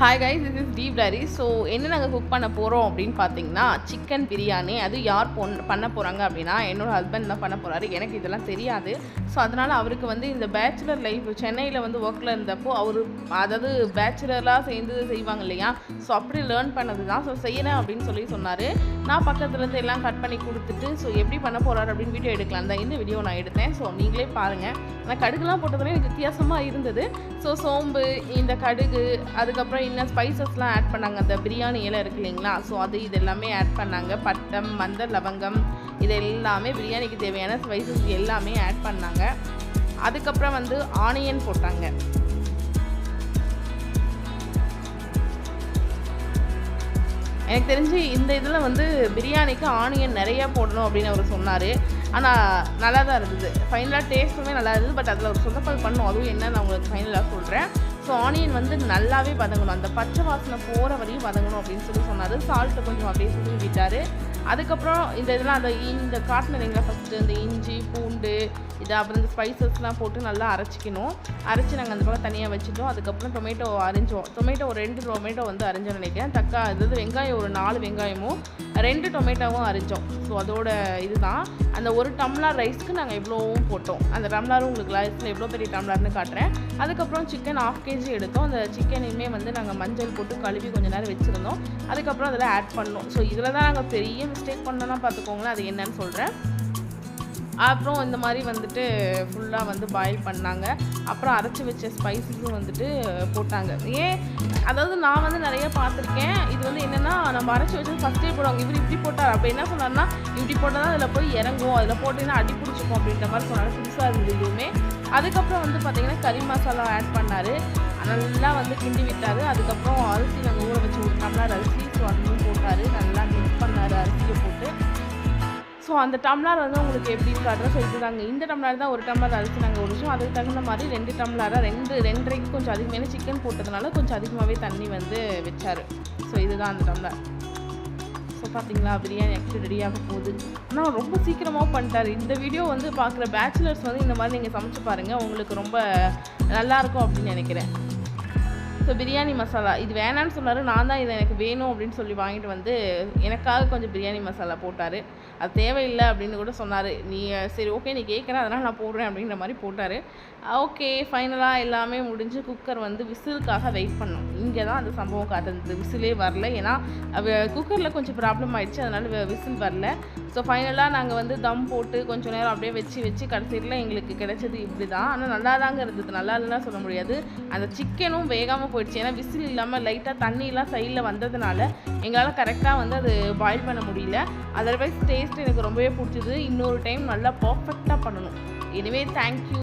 Hi guys is is டீப் டாரி so என்ன நாங்கள் குக் பண்ண போகிறோம் அப்படின்னு பார்த்தீங்கன்னா சிக்கன் பிரியாணி அது யார் பொன் பண்ண போகிறாங்க அப்படின்னா என்னோட ஹஸ்பண்ட் தான் பண்ண போகிறாரு எனக்கு இதெல்லாம் தெரியாது. ஸோ அதனால் அவருக்கு வந்து இந்த பேச்சுலர் லைஃப் சென்னையில் வந்து ஒர்க்கில் இருந்தப்போ அவர் அதாவது பேச்சுலராக சேர்ந்து செய்வாங்க இல்லையா? ஸோ அப்படி லேர்ன் பண்ணது தான் ஸோ செய்யறேன் அப்படின்னு சொல்லி சொன்னார். நான் பக்கத்துலேருந்து எல்லாம் கட் பண்ணி கொடுத்துட்டு ஸோ எப்படி பண்ண போகிறாரு அப்படின்னு வீடியோ எடுக்கலாம். தான் இந்த வீடியோ நான் எடுத்தேன். ஸோ நீங்களே பாருங்கள் ஆனால் கடுகுலாம் போட்டதுல எனக்கு வித்தியாசமாக இருந்தது. ஸோ சோம்பு இந்த கடுகு அதுக்கப்புறம் இன்னும் ஸ்பைசஸ்லாம் ஆட் பண்ணாங்க. அந்த பிரியாணி இலை இருக்கு இல்லைங்களா? ஸோ அது இது எல்லாமே ஆட் பண்ணாங்க. பட்டம் மந்த லவங்கம் இது எல்லாமே பிரியாணிக்கு தேவையான ஸ்பைசஸ் எல்லாமே ஆட் பண்ணாங்க. அதுக்கப்புறம் வந்து ஆனியன் போட்டாங்க. எனக்கு தெரிஞ்சு இந்த இதில் வந்து பிரியாணிக்கு ஆனியன் நிறையா போடணும் அப்படின்னு அவர் சொன்னார். ஆனால் நல்லா தான் இருந்தது. ஃபைனலாக டேஸ்ட்டுமே நல்லா இருந்தது. பட் அதில் ஒரு சொதப்பல் பண்ணும். அதுவும் என்ன நான் உங்களுக்கு ஃபைனலாக சொல்கிறேன் ஸோ ஆனியன் வந்து நல்லாவே வதங்கணும். அந்த பச்சை வாசனை போகிற வரையும் வதங்கணும் அப்படின்னு சொல்லி சொன்னார். சால்ட்டு கொஞ்சம் அப்படியே சொல்லி விட்டார். அதுக்கப்புறம் இந்த இதெல்லாம் அந்த இந்த காட்டின இல்லைங்களா ஃபஸ்ட்டு இந்த இஞ்சி பூண்டு இது அப்புறம் இந்த ஸ்பைசஸ்லாம் போட்டு நல்லா அரைச்சிக்கணும். அரைச்சி நாங்கள் அந்த பக்கம் தனியாக வச்சுட்டோம். அதுக்கப்புறம் டொமேட்டோ அரைஞ்சோம். டொமேட்டோ ஒரு ரெண்டு டொமேட்டோ வந்து அரைஞ்சோம்னு நினைக்கிறேன். தக்கா அதாவது வெங்காயம் ஒரு நாலு வெங்காயமும் ரெண்டு டொமேட்டோவும் அரைஞ்சோம். ஸோ அதோட இதுதான். அந்த ஒரு டம்ளர் ரைஸ்க்கு நாங்கள் எவ்வளோவும் போட்டோம். அந்த டம்ளாரும் உங்களுக்கு ரைஸில் எவ்வளோ பெரிய டம்ளார்னு காட்டுறேன். அதுக்கப்புறம் சிக்கன் ஆஃப் கேஜி எடுத்தோம். அந்த சிக்கனையுமே வந்து நாங்கள் மஞ்சள் போட்டு கழுவி கொஞ்ச நேரம் வச்சுருந்தோம். அதுக்கப்புறம் அதில் ஆட் பண்ணோம். ஸோ இதில் தான் நாங்கள் பெரிய மிஸ்டேக் பண்ணோன்னா பார்த்துக்கோங்களேன் அது என்னன்னு சொல்கிறேன் அப்புறம் இந்த மாதிரி வந்துட்டு ஃபுல்லாக வந்து பாயில் பண்ணாங்க. அப்புறம் அரைச்சி வச்ச ஸ்பைசஸும் வந்துட்டு போட்டாங்க. ஏன்? அதாவது நான் வந்து நிறைய பார்த்துருக்கேன். இது வந்து என்னென்னா நம்ம அரைச்சி வச்சது ஃபஸ்ட்டே போடுவாங்க. இவர் இப்படி போட்டார். அப்போ என்ன சொன்னார்னா இப்படி போட்டால் தான் அதில் போய் இறங்கும். அதில் போட்டிங்கன்னா அடி பிடிச்சிக்கும் அப்படின்ற மாதிரி சொன்னாங்க புதுசாக இருந்தது இதுவுமே அதுக்கப்புறம் வந்து பார்த்திங்கன்னா கறி மசாலா ஆட் பண்ணார். நல்லா வந்து கிண்டி விட்டார். அதுக்கப்புறம் அரிசி நாங்கள் ஊற வச்சு ஒரு டம்ளர் அரிசி ஸோ அதுவும் போட்டார். நல்லா மிக்ஸ் பண்ணார் அரிசியை போட்டு. ஸோ அந்த டம்ளர் வந்து உங்களுக்கு எப்படின்னு காட்டுறோம் ஸோ இதுதாங்க இந்த டம்ளர் தான் ஒரு டம்ளர் அரிசி நாங்கள் ஒடிச்சோம் அதுக்கு தகுந்த மாதிரி ரெண்டு டம்ளராக ரெண்டு ரெண்டரைக்கு கொஞ்சம் அதிகமான சிக்கன் போட்டதுனால கொஞ்சம் அதிகமாகவே தண்ணி வந்து வச்சார். ஸோ இதுதான் அந்த டம்ளர் ஸோ பார்த்தீங்களா பிரியாணி ஆக்சுவலி ரெடியாக போகுது. ஆனால் ரொம்ப சீக்கிரமாக பண்ணிட்டாரு. இந்த வீடியோ வந்து பார்க்குற பேச்சுலர்ஸ் வந்து இந்த மாதிரி நீங்கள் சமைச்சு பாருங்கள் உங்களுக்கு ரொம்ப நல்லாயிருக்கும் அப்படின்னு நினைக்கிறேன். ஸோ பிரியாணி மசாலா இது வேணான்னு சொன்னார். நான் தான் இதை எனக்கு வேணும் அப்படின்னு சொல்லி வாங்கிட்டு வந்து எனக்காக கொஞ்சம் பிரியாணி மசாலா போட்டார். அது தேவையில்லை அப்படின்னு கூட சொன்னார். நீ சரி ஓகே நீ கேட்குற அதனால் நான் போடுறேன் அப்படின்ற மாதிரி போட்டார். ஓகே ஃபைனலாக எல்லாமே முடிஞ்சு குக்கர் வந்து விசிலுக்காக வெயிட் பண்ணோம். இங்கே தான் அந்த சம்பவம் காத்திருந்தது விசிலே வரல. ஏன்னா குக்கரில் கொஞ்சம் ப்ராப்ளம் ஆயிடுச்சு. அதனால் விசில் வரல. ஸோ ஃபைனலாக நாங்கள் வந்து தம் போட்டு கொஞ்சம் நேரம் அப்படியே வச்சு வச்சு கடைசியில் எங்களுக்கு கிடைச்சது இப்படி தான் ஆனால் நல்லா தாங்க இருந்தது. நல்லா இல்லைன்னா சொல்ல முடியாது. அந்த சிக்கனும் வேகாமல் போயிடுச்சு. ஏன்னா விசில் இல்லாமல் லைட்டாக தண்ணியெலாம் சைடில் வந்ததுனால எங்களால் கரெக்டாக வந்து அது பாயில் பண்ண முடியல. அதர்வைஸ் டேஸ்ட் எனக்கு ரொம்பவே பிடிச்சது. இன்னொரு டைம் நல்லா பர்ஃபெக்டாக பண்ணணும். எனவே தேங்க்யூ